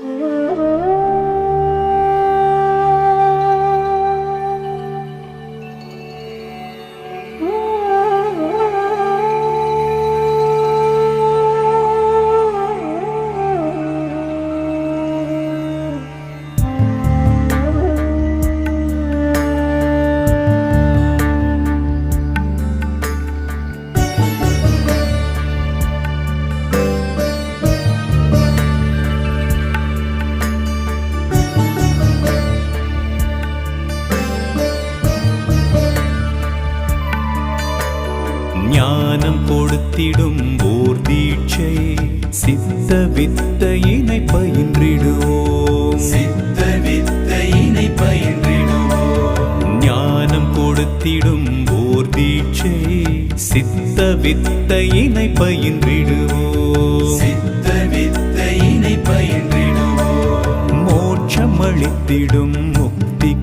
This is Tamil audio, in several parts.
음. சித்த வித்தையினை பயின்றிடுவோம். சித்த வித்தையினை பயின்றிடுவோம். ஞானம் கொடுத்திடும் ஓர் தீட்சை சித்த வித்தையினை பயின்றிடுவோம். சித்த வித்தையினை பயின்றிடுவோம். மோட்சம் அளித்திடும் முக்தி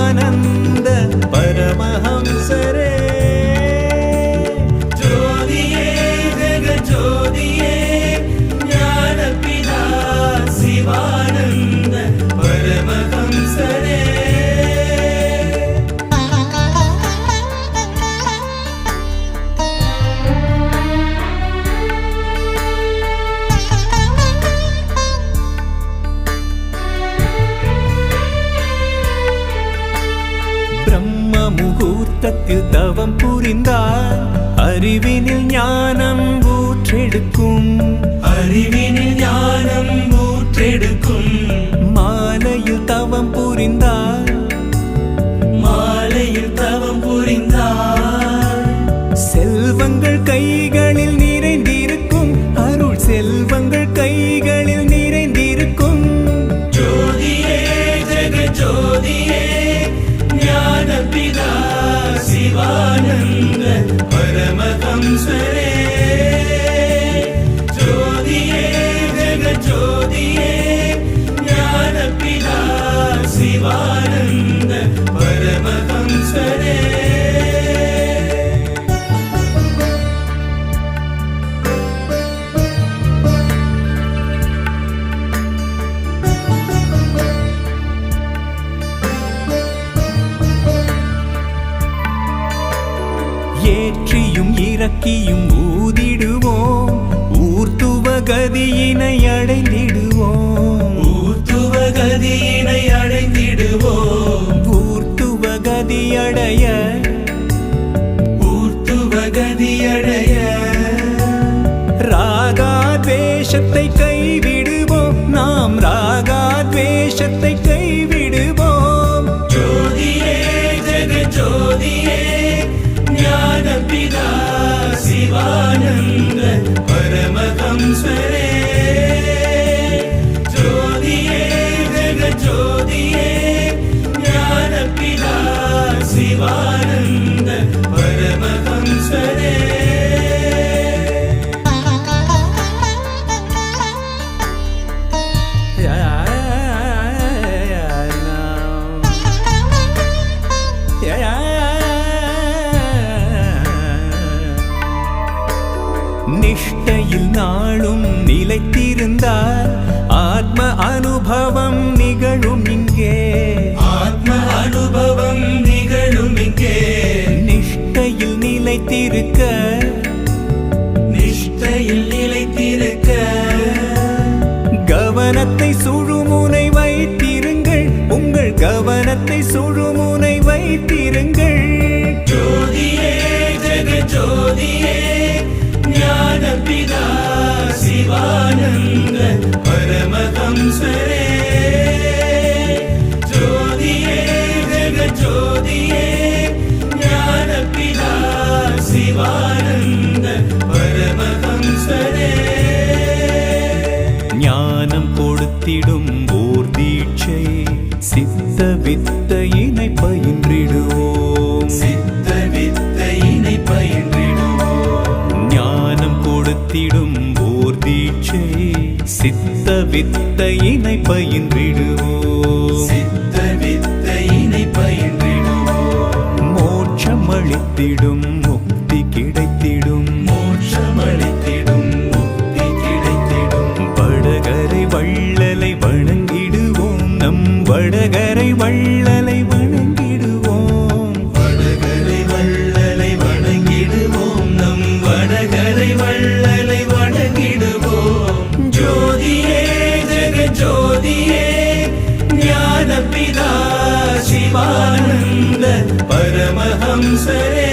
சிவானந்த பரமஹம்சரே. ஜோதியே ஜெக ஜோதியே ஞானபிதா அறிவினில் ஞானம் ஊற்றெடுக்கும். அறிவினில் ஞானம் ஊற்றெடுக்கும். மாலையில் தவம் புரிந்தார் மாலையில் தவம் புரிந்தார் செல்வங்கள் கைகளில் நிறைந்திருக்கும். அருள் செல்வங்கள் கைகளில் நிறைந்திருக்கும். ஜோதியே ஜெக ஜோதியே ஞானபிதா சிவானந்த. ஏற்றியும் இறக்கியும் ஊதிடுவோம். ஊர்த்துவ கதியினை அடைந்திடுவோம். ஊத்துவ கதியினை அடைந்திடுவோம். ஊர்த்துவ கதி அடைய. ஊர்த்துவ கதியடைய ராகா துவேஷத்தை கைவிடுவோம். நாம் ராகா சிவானந்த பரமஹம்சரே. ஜோதியே ஜெக ஜோதியே ஞானபிதா நிலைத்திருந்தால் ஆத்ம அனுபவம் நிகழும் இங்கே. ஆத்ம அனுபவம் நிகழும் இங்கே. நிஷ்டையில் நிலைத்திருக்க ஞானம் கொடுத்திடும் ஓர் தீட்சை. சித்த வித்தை வித்தையினை பயின்றிடுவோம். சித்த வித்தையினை பயின்றிடுவோம். ஞானம் கொடுத்திடும் ஓர் தீட்சை. சித்த வித்தையினை பயின்றிடுவோம். சித்த வித்தையினை பயின்றிடுவோம். மோட்சம் அளித்திடும் முக்தி வடகரை வள்ளலை வணங்கிடுவோம். வடகரை வள்ளலை வணங்கிடுவோம். நம் வடகரை வள்ளலை வணங்கிடுவோம். ஜோதியே ஜெக ஜோதியே ஞானபிதா சிவானந்த பரமஹம்சரே.